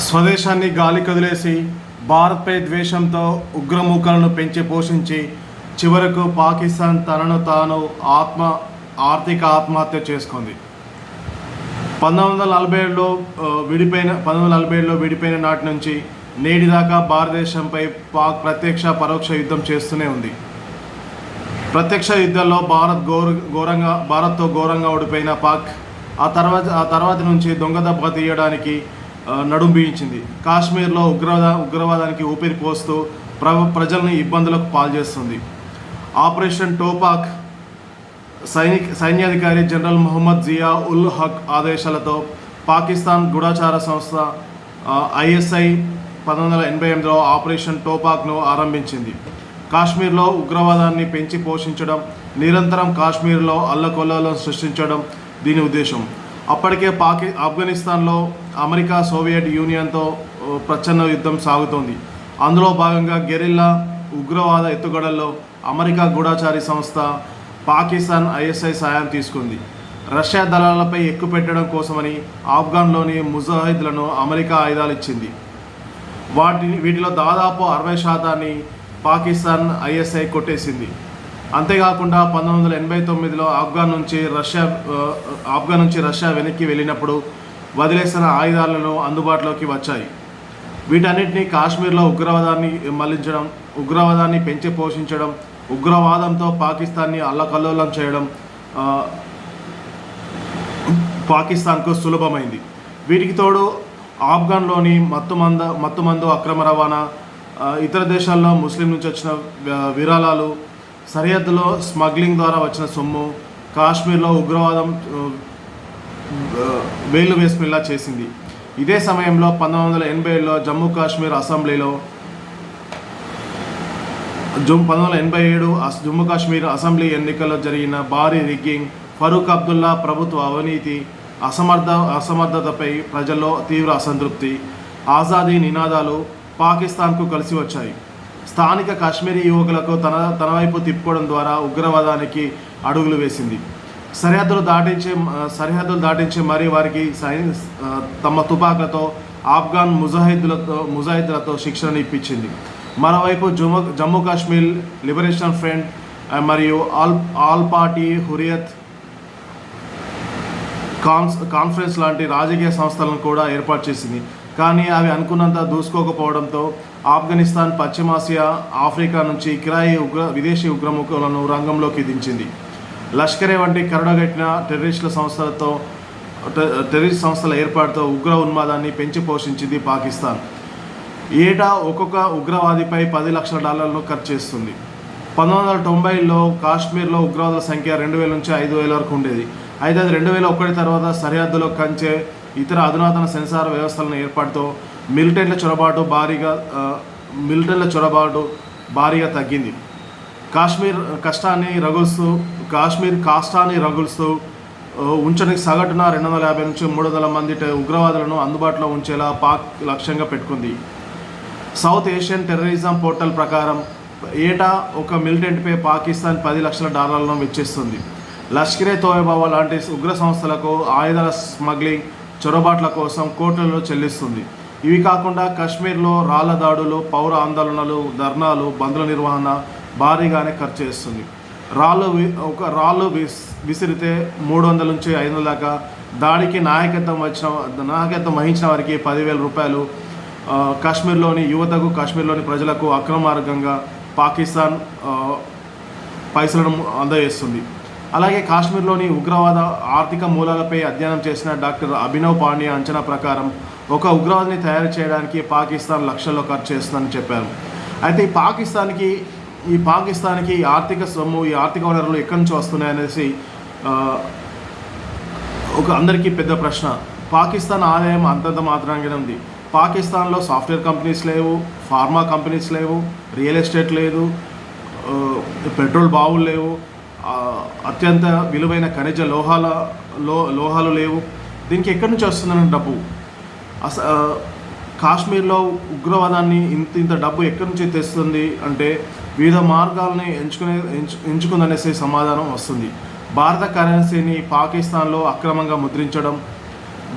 స్వదేశాన్ని గాలి కదిలేసి భారత్పై ద్వేషంతో ఉగ్రమూకలను పెంచి పోషించి చివరకు పాకిస్తాన్ తనను తాను ఆత్మ ఆర్థిక ఆత్మహత్య చేసుకుంది. పంతొమ్మిది వందల నలభై ఏడులో విడిపోయిన పంతొమ్మిది వందల నలభై ఏడులో విడిపోయిన నాటి నుంచి నేటి దాకా భారతదేశంపై పాక్ ప్రత్యక్ష పరోక్ష యుద్ధం చేస్తూనే ఉంది. ప్రత్యక్ష యుద్ధంలో భారత్ ఘోర ఘోరంగా భారత్తో ఘోరంగా ఓడిపోయిన పాక్ ఆ తర్వాత ఆ తర్వాత నుంచి దొంగ దెబ్బ తీయడానికి నడుం బిగించింది. కాశ్మీర్లో ఉగ్రవాద ఉగ్రవాదానికి ఊపిరి పోస్తూ ప్ర ప్రజల్ని ఇబ్బందులకు పాల్చేస్తుంది. ఆపరేషన్ టోపాక్ సైనిక సైన్యాధికారి జనరల్ మొహమ్మద్ జియా ఉల్ హక్ ఆదేశాలతో పాకిస్తాన్ గూఢాచార సంస్థ ఐఎస్ఐ పంతొమ్మిది వందల ఎనభై ఎనిమిదిలో ఆపరేషన్ టోపాక్ను ఆరంభించింది. కాశ్మీర్లో ఉగ్రవాదాన్ని పెంచి పోషించడం నిరంతరం కాశ్మీర్లో అల్లకొల్లలో సృష్టించడం దీని ఉద్దేశం. అప్పటికే పాకి ఆఫ్ఘనిస్తాన్లో అమెరికా సోవియట్ యూనియన్తో ప్రచ్ఛన్న యుద్ధం సాగుతోంది. అందులో భాగంగా గెరిల్లా ఉగ్రవాద ఎత్తుగడల్లో అమెరికా గూఢచారి సంస్థ పాకిస్తాన్ ఐఎస్ఐ సాయం తీసుకుంది. రష్యా దళాలపై ఎక్కుపెట్టడం కోసమని ఆఫ్ఘన్లోని ముజాహిద్లను అమెరికా ఆయుధాలు ఇచ్చింది వాటిని వీటిలో దాదాపు అరవై శాతాన్ని పాకిస్తాన్ ఐఎస్ఐ కొట్టేసింది. అంతేకాకుండా పంతొమ్మిది వందల ఎనభై తొమ్మిదిలో ఆఫ్ఘన్ నుంచి రష్యా ఆఫ్ఘన్ నుంచి రష్యా వెనక్కి వెళ్ళినప్పుడు వదిలేసిన ఆయుధాలను అందుబాటులోకి వచ్చాయి. వీటన్నిటిని కాశ్మీర్లో ఉగ్రవాదాన్ని మళ్ళించడం ఉగ్రవాదాన్ని పెంచి పోషించడం ఉగ్రవాదంతో పాకిస్తాన్ని అల్లకల్లోలం చేయడం పాకిస్తాన్కు సులభమైంది. వీటికి తోడు ఆఫ్ఘన్లోని మత్తుమంద మత్తుమందు అక్రమ రవాణా ఇతర దేశాల్లో ముస్లిం నుంచి వచ్చిన విరాళాలు సరిహద్దులో స్మగ్లింగ్ ద్వారా వచ్చిన సొమ్ము కాశ్మీర్లో ఉగ్రవాదం వేలు వేసుకునేలా చేసింది. ఇదే సమయంలో పంతొమ్మిది వందల ఎనభై ఏడులో జమ్మూ కాశ్మీర్ అసెంబ్లీలో జమ్ పంతొమ్మిది వందల ఎనభై ఏడు జమ్మూ కాశ్మీర్ అసెంబ్లీ ఎన్నికల్లో జరిగిన భారీ రిగ్గింగ్ ఫరూక్ అబ్దుల్లా ప్రభుత్వ అవినీతి అసమర్థ అసమర్థతపై ప్రజల్లో తీవ్ర అసంతృప్తి ఆజాదీ నినాదాలు పాకిస్తాన్కు కలిసి వచ్చాయి. స్థానిక కాశ్మీరీ యువకులకు తన తన వైపు తిప్పుకోవడం ద్వారా ఉగ్రవాదానికి అడుగులు వేసింది. సరిహద్దులు దాటించే సరిహద్దులు దాటించే మరీ వారికి తమ తుపాకులతో ఆఫ్ఘన్ ముజాహిద్లతో ముజాహిద్లతో శిక్షణ ఇప్పించింది. మరోవైపు జమ్మూ జమ్మూ కాశ్మీర్ లిబరేషన్ ఫ్రంట్ మరియు all all party Hurriyat con conference లాంటి రాజకీయ సంస్థలను కూడా ఏర్పాటు చేసింది. కానీ అవి అనుకున్నంత దూసుకోకపోవడంతో ఆఫ్ఘనిస్తాన్ పశ్చిమాసియా ఆఫ్రికా నుంచి కిరాయి ఉగ్ర విదేశీ ఉగ్రముఖులను రంగంలోకి దించింది. లష్కరే వంటి కరుడగట్టిన టెర్రరిస్టుల సంస్థలతో టెర్రరిస్ట్ సంస్థల ఏర్పాటుతో ఉగ్ర ఉన్మాదాన్ని పెంచి పోషించింది పాకిస్తాన్. ఏటా ఒక్కొక్క ఉగ్రవాదిపై పది లక్షల డాలర్లను ఖర్చు చేస్తుంది. పంతొమ్మిది వందల తొంభైలో కాశ్మీర్లో ఉగ్రవాదుల సంఖ్య రెండు వేల నుంచి ఐదు వేల వరకు ఉండేది. అయితే అది రెండు వేల ఒకటి తర్వాత సరిహద్దులో కంచే ఇతర అధునాతన సెన్సార్ వ్యవస్థలను ఏర్పాటుతో మిలిటెంట్ల చొరబాటు భారీగా మిలిటెంట్ల చొరబాటు భారీగా తగ్గింది. కాశ్మీర్ కష్టాన్ని రగులుస్తూ కాశ్మీర్ కాష్టాన్ని రగులుస్తూ ఉంచడానికి సగటున రెండు వందల యాభై నుంచి మూడు వందల మంది ఉగ్రవాదులను అందుబాటులో ఉంచేలా పాక్ లక్ష్యంగా పెట్టుకుంది. సౌత్ ఏషియన్ టెర్రరిజం పోర్టల్ ప్రకారం ఏటా ఒక మిలిటెంట్పై పాకిస్తాన్ పది లక్షల డాలర్లను వెచ్చిస్తుంది. లష్కరే తోయబాబా లాంటి ఉగ్ర సంస్థలకు ఆయుధాల స్మగ్లింగ్ చొరబాట్ల కోసం కోట్లలో చెల్లిస్తుంది. ఇవి కాకుండా కాశ్మీర్లో రాళ్ళ దాడులు పౌర ఆందోళనలు ధర్నాలు బంధుల నిర్వహణ భారీగానే ఖర్చు చేస్తుంది. రాళ్ళు ఒక రాళ్ళు విస్ విసిరితే మూడు వందల నుంచి ఐదు వందల దాకా దాడికి నాయకత్వం వచ్చిన నాయకత్వం వహించిన వారికి పదివేల రూపాయలు కాశ్మీర్లోని యువతకు కాశ్మీర్లోని ప్రజలకు అక్రమ మార్గంగా పాకిస్తాన్ పైసలను అందజేస్తుంది. అలాగే కాశ్మీర్లోని ఉగ్రవాద ఆర్థిక మూలాలపై అధ్యయనం చేసిన డాక్టర్ అభినవ్ పాండ్యా అంచనా ప్రకారం ఒక ఉగ్రవాదిని తయారు చేయడానికి పాకిస్తాన్ లక్షల్లో ఖర్చు చేస్తుందని చెప్పారు. అయితే ఈ పాకిస్తాన్కి ఈ పాకిస్తాన్కి ఈ ఆర్థిక సొమ్ము ఈ ఆర్థిక వనరులు ఎక్కడి నుంచి వస్తున్నాయి అనేసి ఒక అందరికీ పెద్ద ప్రశ్న. పాకిస్తాన్ ఆదాయం అంతంత మాత్రంగానే ఉంది. పాకిస్తాన్లో సాఫ్ట్వేర్ కంపెనీస్ లేవు ఫార్మా కంపెనీస్ లేవు రియల్ ఎస్టేట్ లేదు పెట్రోల్ బావులు లేవు అత్యంత విలువైన ఖనిజ లోహాల లో లోహాలు లేవు. దీనికి ఎక్కడి నుంచి వస్తుందని డబ్బు? అస కాశ్మీర్లో ఉగ్రవాదాన్ని ఇంత ఇంత డబ్బు ఎక్కడి నుంచి తెస్తుంది అంటే వివిధ మార్గాలని ఎంచుకునే ఎంచు ఎంచుకుందనేసి సమాధానం వస్తుంది. భారత కరెన్సీని పాకిస్తాన్లో అక్రమంగా ముద్రించడం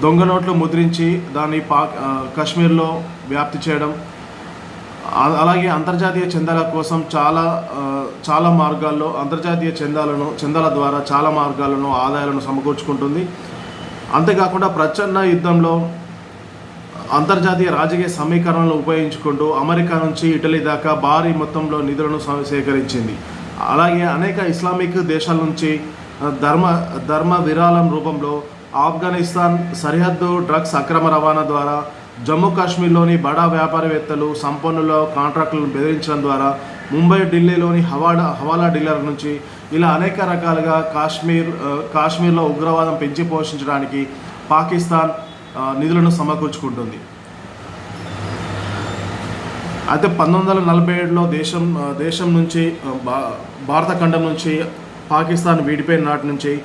దొంగ నోట్లు ముద్రించి దాన్ని పా కాశ్మీర్లో వ్యాప్తి చేయడం అలాగే అంతర్జాతీయ చందాల కోసం చాలా చాలా మార్గాల్లో అంతర్జాతీయ చందాలను చందాల ద్వారా చాలా మార్గాలను ఆదాయాలను సమకూర్చుకుంటుంది. అంతేకాకుండా ప్రచన్న యుద్ధంలో అంతర్జాతీయ రాజకీయ సమీకరణలు ఉపయోగించుకుంటూ అమెరికా నుంచి ఇటలీ దాకా భారీ మొత్తంలో నిధులను సేకరించింది. అలాగే అనేక ఇస్లామిక్ దేశాల నుంచి ధర్మ ధర్మ విరాళం రూపంలో ఆఫ్ఘనిస్తాన్ సరిహద్దు డ్రగ్స్ అక్రమ రవాణా ద్వారా జమ్మూ కాశ్మీర్లోని బడా వ్యాపారవేత్తలు సంపన్నుల కాంట్రాక్టులను బెదిరించడం ద్వారా ముంబై ఢిల్లీలోని హవాడా హవాలా డీలర్ నుంచి ఇలా అనేక రకాలుగా కాశ్మీర్ కాశ్మీర్లో ఉగ్రవాదం పెంచి పోషించడానికి పాకిస్తాన్ నిధులను సమకూర్చుకుంటుంది. అయితే పంతొమ్మిది వందల నలభై ఏడులో దేశం దేశం నుంచి భా- భారత ఖండం నుంచి పాకిస్తాన్ విడిపోయిన నాటి నుంచి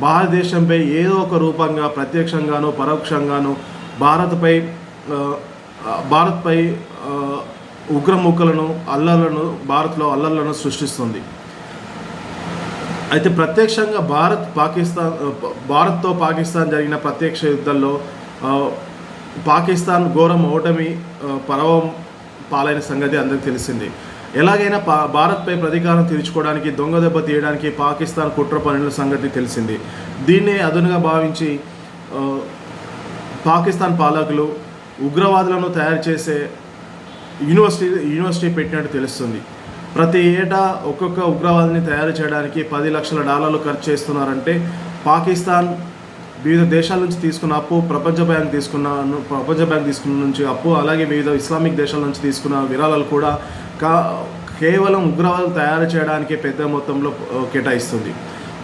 భారతదేశంపై ఏదో ఒక రూపంగా ప్రత్యక్షంగాను పరోక్షంగాను భారత్పై భారత్పై ఉగ్రముఖలను అల్లర్లను భారత్లో అల్లర్లను సృష్టిస్తుంది. అయితే ప్రత్యక్షంగా భారత్ పాకిస్తాన్ భారత్తో పాకిస్తాన్ జరిగిన ప్రత్యక్ష యుద్ధంలో పాకిస్తాన్ ఘోరం ఓటమి పరవం పాలైన సంగతి అందరికీ తెలిసింది. ఎలాగైనా పా భారత్పై ప్రతీకారం తీర్చుకోవడానికి దొంగ దెబ్బ తీయడానికి పాకిస్తాన్ కుట్ర పనుల సంగతి తెలిసింది. దీన్నే అదునుగా భావించి పాకిస్తాన్ పాలకులు ఉగ్రవాదులను తయారు చేసే యూనివర్సిటీ యూనివర్సిటీ పెట్టినట్టు తెలుస్తుంది. ప్రతి ఏటా ఒక్కొక్క ఉగ్రవాదిని తయారు చేయడానికి పది లక్షల డాలర్లు ఖర్చు చేస్తున్నారంటే పాకిస్తాన్ వివిధ దేశాల నుంచి తీసుకున్న అప్పు ప్రపంచ బ్యాంక్ తీసుకున్న ప్రపంచ బ్యాంక్ తీసుకున్న నుంచి అప్పు అలాగే వివిధ ఇస్లామిక్ దేశాల నుంచి తీసుకున్న విరాళాలు కూడా కా కేవలం ఉగ్రవాదులు తయారు చేయడానికే పెద్ద మొత్తంలో కేటాయిస్తుంది.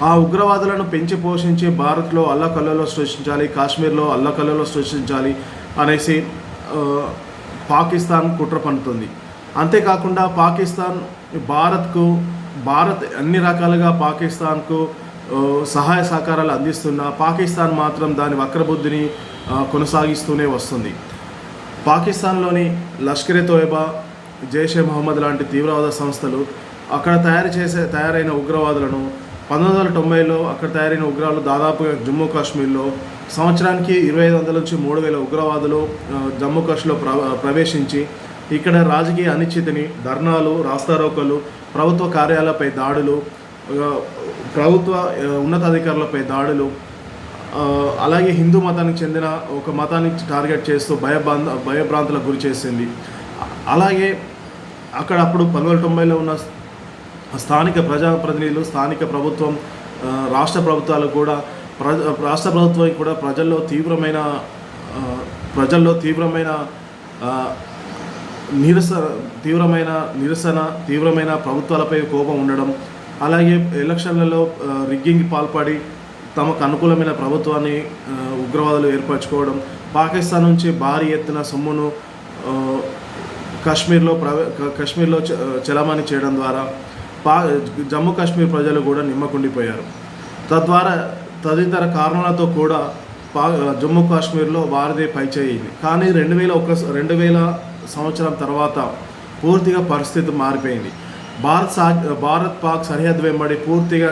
ఆ ఉగ్రవాదులను పెంచి పోషించి భారత్లో అల్లకల్లలో సృష్టించాలి కాశ్మీర్లో అల్లకల్లలో సృష్టించాలి అనేసి పాకిస్తాన్ కుట్ర పన్నుతుంది. అంతేకాకుండా పాకిస్తాన్ భారత్కు భారత్ అన్ని రకాలుగా పాకిస్తాన్కు సహాయ సహకారాలు అందిస్తున్న పాకిస్తాన్ మాత్రం దాని వక్రబుద్ధిని కొనసాగిస్తూనే వస్తుంది. పాకిస్తాన్లోని లష్కరే తోయబా జైషే మహమ్మద్ లాంటి తీవ్రవాద సంస్థలు అక్కడ తయారు చేసే తయారైన ఉగ్రవాదులను పంతొమ్మిది వందల తొంభైలో అక్కడ తయారైన ఉగ్రాలు దాదాపుగా జమ్మూ కాశ్మీర్లో సంవత్సరానికి ఇరవై ఐదు వందల నుంచి మూడు వేల ఉగ్రవాదులు జమ్మూ కాశ్మీర్లో ప్ర ప్రవేశించి ఇక్కడ రాజకీయ అనిశ్చితిని ధర్నాలు రాస్తారోకలు ప్రభుత్వ కార్యాలయాలపై దాడులు ప్రభుత్వ ఉన్నతాధికారులపై దాడులు అలాగే హిందూ మతానికి చెందిన ఒక మతాన్ని టార్గెట్ చేస్తూ భయభ్రాంత భయభ్రాంతులకు గురి చేసింది. అలాగే అక్కడ అప్పుడు పంతొమ్మిది తొంభైలో ఉన్న స్థానిక ప్రజాప్రతినిధులు స్థానిక ప్రభుత్వం రాష్ట్ర ప్రభుత్వాలు కూడా ప్ర రాష్ట్ర ప్రభుత్వం కూడా ప్రజల్లో తీవ్రమైన ప్రజల్లో తీవ్రమైన నిరసన నిరస తీవ్రమైన నిరసన తీవ్రమైన ప్రభుత్వాలపై కోపం ఉండడం అలాగే ఎలక్షన్లలో రిగ్గింగ్ పాల్పడి తమకు అనుకూలమైన ప్రభుత్వాన్ని ఉగ్రవాదులు ఏర్పరచుకోవడం పాకిస్తాన్ నుంచి భారీ ఎత్తున సొమ్మును కాశ్మీర్లో ప్రవే కాశ్మీర్లో చ- చలామణి చేయడం ద్వారా పా జమ్మూ కాశ్మీర్ ప్రజలు కూడా నిమ్మకుండిపోయారు. తద్వారా తదితర కారణాలతో కూడా పా జమ్మూ కాశ్మీర్లో వారిదే పైచేయింది. కానీ రెండు వేల ఒక రెండు వేల సంవత్సరం తర్వాత పూర్తిగా పరిస్థితి మారిపోయింది. భారత్ సా భారత్ పాక్ సరిహద్దు వెంబడి పూర్తిగా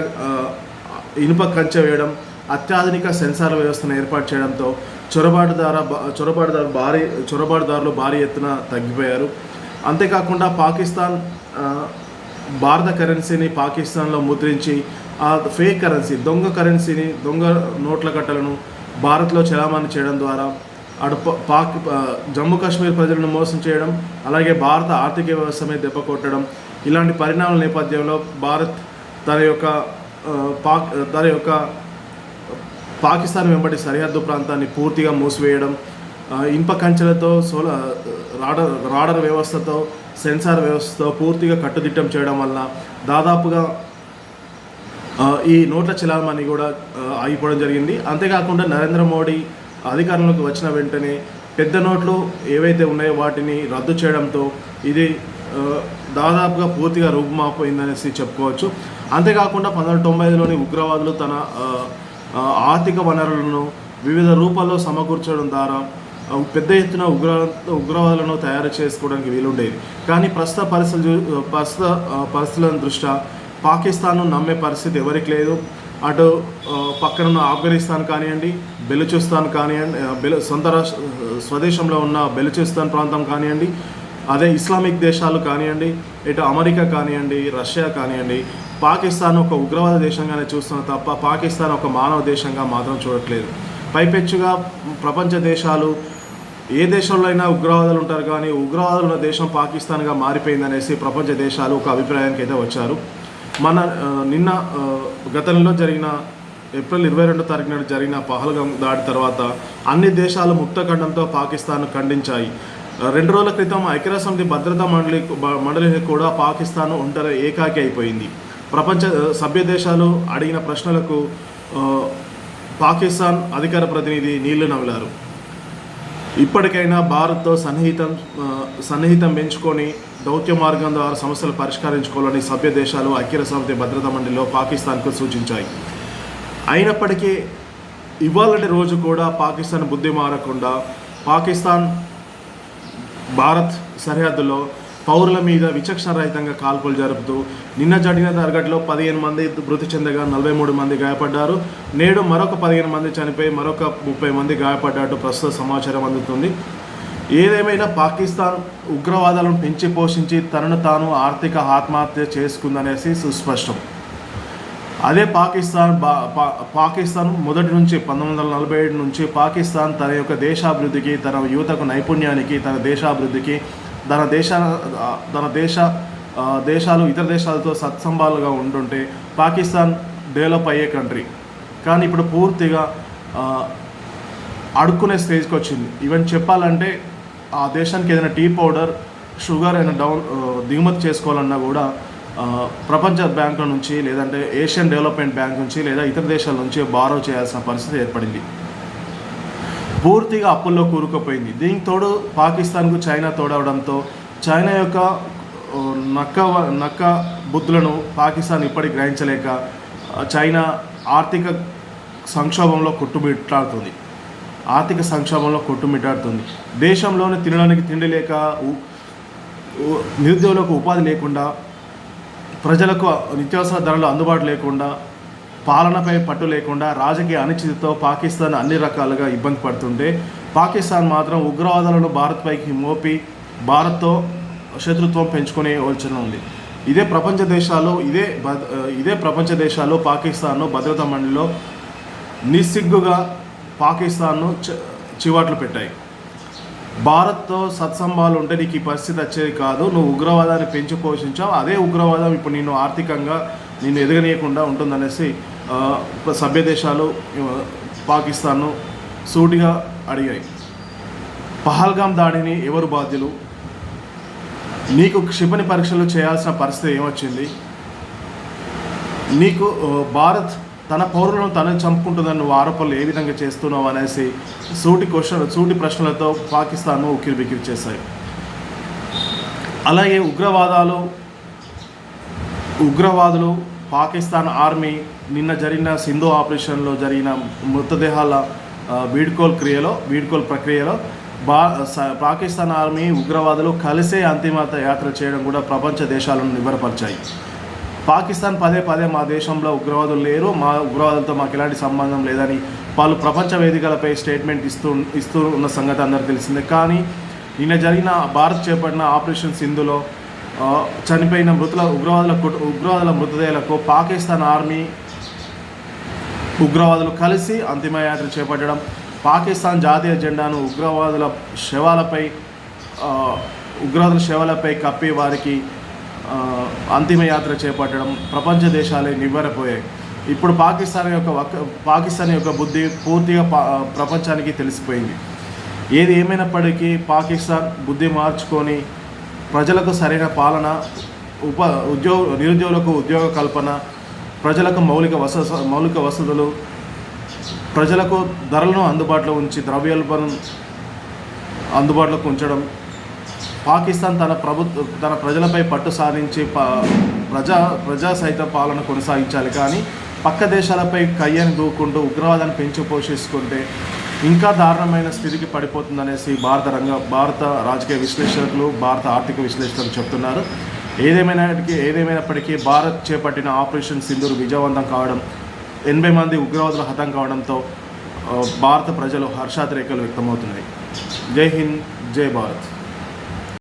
ఇనుప కంచె వేయడం అత్యాధునిక సెన్సార్ వ్యవస్థను ఏర్పాటు చేయడంతో చొరబాటుదార చొరబాటుదారు భారీ చొరబాటుదారులు భారీ ఎత్తున తగ్గిపోయారు. అంతేకాకుండా పాకిస్తాన్ భారత కరెన్సీని పాకిస్తాన్లో ముద్రించి ఆ ఫేక్ కరెన్సీ దొంగ కరెన్సీని దొంగ నోట్ల కట్టలను భారత్లో చలామణి చేయడం ద్వారా అటు పాక్ జమ్మూ కాశ్మీర్ ప్రజలను మోసం చేయడం అలాగే భారత ఆర్థిక వ్యవస్థ మీద దెబ్బ కొట్టడం ఇలాంటి పరిణామాల నేపథ్యంలో భారత్ తన యొక్క పాక్ తన యొక్క పాకిస్తాన్ వెంబడి సరిహద్దు ప్రాంతాన్ని పూర్తిగా మూసివేయడం ఇనుప కంచెలతో సోల రాడర్ రాడర్ వ్యవస్థతో సెన్సార్ వ్యవస్థతో పూర్తిగా కట్టుదిట్టం చేయడం వల్ల దాదాపుగా ఈ నోట్ల చలామణి కూడా ఆగిపోవడం జరిగింది. అంతేకాకుండా నరేంద్ర మోడీ అధికారంలోకి వచ్చిన వెంటనే పెద్ద నోట్లు ఏవైతే ఉన్నాయో వాటిని రద్దు చేయడంతో ఇది దాదాపుగా పూర్తిగా రూపుమాపోయిందనేసి చెప్పుకోవచ్చు. అంతేకాకుండా పంతొమ్మిది తొంభై ఐదులోని ఉగ్రవాదులు తన ఆర్థిక వనరులను వివిధ రూపాల్లో సమకూర్చడం ద్వారా పెద్ద ఎత్తున ఉగ్ర ఉగ్రవాదులను తయారు చేసుకోవడానికి వీలుండేది. కానీ ప్రస్తుత పరిస్థితులు ప్రస్తుత పరిస్థితుల దృష్ట్యా పాకిస్తాన్ను నమ్మే పరిస్థితి ఎవరికి లేదు. అటు పక్కనున్న ఆఫ్ఘనిస్తాన్ కానివ్వండి బెలుచిస్తాన్ కానివ్వండి ఆ, బెలు సొంత రాష్ట్ర స్వదేశంలో ఉన్న బెలుచిస్తాన్ ప్రాంతం కానివ్వండి అదే ఇస్లామిక్ దేశాలు కానివ్వండి ఇటు అమెరికా కానివ్వండి రష్యా కానివ్వండి పాకిస్తాన్ ఒక ఉగ్రవాద దేశంగానే చూస్తున్న తప్ప పాకిస్తాన్ ఒక మానవ దేశంగా మాత్రం చూడట్లేదు. పైపెచ్చుగా ప్రపంచ దేశాలు ఏ దేశంలో అయినా ఉగ్రవాదులు ఉంటారు కానీ ఉగ్రవాదులు ఉన్న దేశం పాకిస్తాన్గా మారిపోయిందనేసి ప్రపంచ దేశాలు ఒక అభిప్రాయానికి అయితే వచ్చారు. మన నిన్న గతంలో జరిగిన ఏప్రిల్ ఇరవై రెండో తారీఖు నాడు జరిగిన పహల్గాం దాడి తర్వాత అన్ని దేశాలు ముక్తఖండంతో పాకిస్తాన్ ఖండించాయి. రెండు రోజుల క్రితం ఐక్యరాజ్య భద్రతా మండలి మండలి కూడా పాకిస్తాన్ ఒంటరి ఏకాకి అయిపోయింది. ప్రపంచ సభ్య దేశాలు అడిగిన ప్రశ్నలకు పాకిస్తాన్ అధికార ప్రతినిధి నీళ్ళు నవ్విలారు ఇప్పటికైనా భారత్తో సన్నిహితం సన్నిహితం పెంచుకొని దౌత్య మార్గం ద్వారా సమస్యలు పరిష్కరించుకోవాలని సభ్య దేశాలు ఐక్యరాజ్య సమితి భద్రతా మండలిలో పాకిస్తాన్కు సూచించాయి. అయినప్పటికీ ఇవాళటి రోజు కూడా పాకిస్తాన్ బుద్ధి మారకుండా పాకిస్తాన్ భారత్ సరిహద్దులో పౌరుల మీద విచక్షణరహితంగా కాల్పులు జరుపుతూ నిన్న జరిగిన తరగతిలో పదిహేను మంది మృతి చెందగా నలభై మూడు మంది గాయపడ్డారు. నేడు మరొక పదిహేను మంది చనిపోయి మరొక ముప్పై మంది గాయపడ్డట్టు ప్రస్తుత సమాచారం అందుతుంది. ఏదేమైనా పాకిస్తాన్ ఉగ్రవాదాలను పెంచి పోషించి తనను తాను ఆర్థిక ఆత్మహత్య చేసుకుందనేసి సుస్పష్టం. అదే పాకిస్తాన్ బా పా- పాకిస్తాన్ మొదటి నుంచి పంతొమ్మిది వందల నలభై ఏడు నుంచి పాకిస్తాన్ తన యొక్క దేశాభివృద్ధికి తన యువతకు నైపుణ్యానికి తన దేశాభివృద్ధికి తన దేశ తన దేశ దేశాలు ఇతర దేశాలతో సత్సంబాలుగా ఉంటుంటే పాకిస్తాన్ డెవలప్ అయ్యే కంట్రీ. కానీ ఇప్పుడు పూర్తిగా అడుక్కునే స్టేజ్కి వచ్చింది. ఈవెన్ చెప్పాలంటే ఆ దేశానికి ఏదైనా టీ పౌడర్ షుగర్ అయినా డౌన్ దిగుమతి చేసుకోవాలన్నా కూడా ప్రపంచ బ్యాంకుల నుంచి లేదంటే ఏషియన్ డెవలప్మెంట్ బ్యాంక్ నుంచి లేదా ఇతర దేశాల నుంచి బారో చేయాల్సిన పరిస్థితి ఏర్పడింది. పూర్తిగా అప్పుల్లో కూరుకుపోయింది. దీనికి తోడు పాకిస్తాన్కు చైనా తోడవడంతో చైనా యొక్క నక్క నక్క బుద్ధులను పాకిస్తాన్ ఇప్పటికి గ్రహించలేక చైనా ఆర్థిక సంక్షోభంలో కొట్టుమిట్టాడుతుంది. ఆర్థిక సంక్షోభంలో కొట్టుమిట్టాడుతుంది. దేశంలోనే తినడానికి తిండి లేక నిరుద్యోగులకు ఉపాధి లేకుండా ప్రజలకు నిత్యావసర ధరలు అందుబాటు లేకుండా పాలనపై పట్టు లేకుండా రాజకీయ అనిశ్చితితో పాకిస్తాన్ అన్ని రకాలుగా ఇబ్బంది పడుతుంటే పాకిస్తాన్ మాత్రం ఉగ్రవాదాలను భారత్పైకి మోపి భారత్తో శత్రుత్వం పెంచుకునే యోచన ఉంది. ఇదే ప్రపంచ దేశాలు ఇదే ఇదే ప్రపంచ దేశాలు పాకిస్తాన్ను భద్రతా మండలిలో నిస్సిగ్గుగా పాకిస్తాన్ను చివాట్లు పెట్టాయి. భారత్తో సత్సంభాలు ఉంటే నీకు ఈ పరిస్థితి వచ్చేది కాదు నువ్వు ఉగ్రవాదాన్ని పెంచి పోషించావు అదే ఉగ్రవాదం ఇప్పుడు నిన్ను ఆర్థికంగా నిన్ను ఎదగనీయకుండా ఉంటుందనేసి సభ్య దేశాలు పాకిస్తాన్ను సూటిగా అడిగాయి. పహల్గాం దాడిని ఎవరు బాధ్యులు? నీకు క్షిపణి పరీక్షలు చేయాల్సిన పరిస్థితి ఏమొచ్చింది? నీకు భారత్ తన పౌరులను తన చంపుకుంటుందని నువ్వు ఆరోపణలు ఏ విధంగా చేస్తున్నావు అనేసి సూటి క్వశ్చన్ సూటి ప్రశ్నలతో పాకిస్తాన్ను ఉక్కిరి బిక్కిరి చేశాయి. అలాగే ఉగ్రవాదాలు ఉగ్రవాదులు పాకిస్తాన్ ఆర్మీ నిన్న జరిగిన సింధు ఆపరేషన్లో జరిగిన మృతదేహాల వీడ్కోల్ క్రియలో వీడ్కోల్ ప్రక్రియలో బా పాకిస్తాన్ ఆర్మీ ఉగ్రవాదులు కలిసే అంతిమ యాత్ర చేయడం కూడా ప్రపంచ దేశాలను నివ్వరపరిచాయి. పాకిస్తాన్ పదే పదే మా దేశంలో ఉగ్రవాదులు లేరు మా ఉగ్రవాదులతో మాకు ఎలాంటి సంబంధం లేదని వాళ్ళు ప్రపంచ వేదికలపై స్టేట్మెంట్ ఇస్తూ ఇస్తూ ఉన్న సంగతి అందరికీ తెలిసిందే. కానీ నిన్న జరిగిన భారత్ చేపట్టిన ఆపరేషన్ సింధులో చనిపోయిన మృతుల ఉగ్రవాదుల ఉగ్రవాదుల మృతదేహాలకు పాకిస్తాన్ ఆర్మీ ఉగ్రవాదులు కలిసి అంతిమయాత్ర చేపట్టడం పాకిస్తాన్ జాతీయ జెండాను ఉగ్రవాదుల శవాలపై ఉగ్రవాదుల శవాలపై కప్పి వారికి అంతిమయాత్ర చేపట్టడం ప్రపంచ దేశాలే నివ్వరపోయాయి. ఇప్పుడు పాకిస్తాన్ యొక్క పాకిస్తాన్ యొక్క బుద్ధి పూర్తిగా ప్రపంచానికి తెలిసిపోయింది. ఏది ఏమైనప్పటికీ పాకిస్తాన్ బుద్ధి మార్చుకొని ప్రజలకు సరైన పాలన ఉప ఉద్యోగ నిరుద్యోగులకు ఉద్యోగ కల్పన ప్రజలకు మౌలిక వస మౌలిక వసతులు ప్రజలకు ధరలను అందుబాటులో ఉంచి ద్రవ్యోల్బణం అందుబాటులోకి ఉంచడం పాకిస్తాన్ తన ప్రభుత్వ తన ప్రజలపై పట్టు సాధించి ప- ప్రజా ప్రజా సహిత పాలన కొనసాగించాలి. కానీ పక్క దేశాలపై కయ్యని దూకుంటూ ఉగ్రవాదాన్ని పెంచి పోషిస్తుంటే ఇంకా దారుణమైన స్థితికి పడిపోతుందనేసి భారత రంగ భారత రాజకీయ విశ్లేషకులు భారత ఆర్థిక విశ్లేషకులు చెప్తున్నారు. ఏదేమైనప్పటికీ ఏదేమైనప్పటికీ భారత్ చేపట్టిన ఆపరేషన్ సింధూర్ విజయవంతం కావడం ఎనభై మంది ఉగ్రవాదులు హతం కావడంతో భారత ప్రజలు హర్షాతిరేకలు వ్యక్తమవుతున్నాయి. జై హింద్ జై భారత్.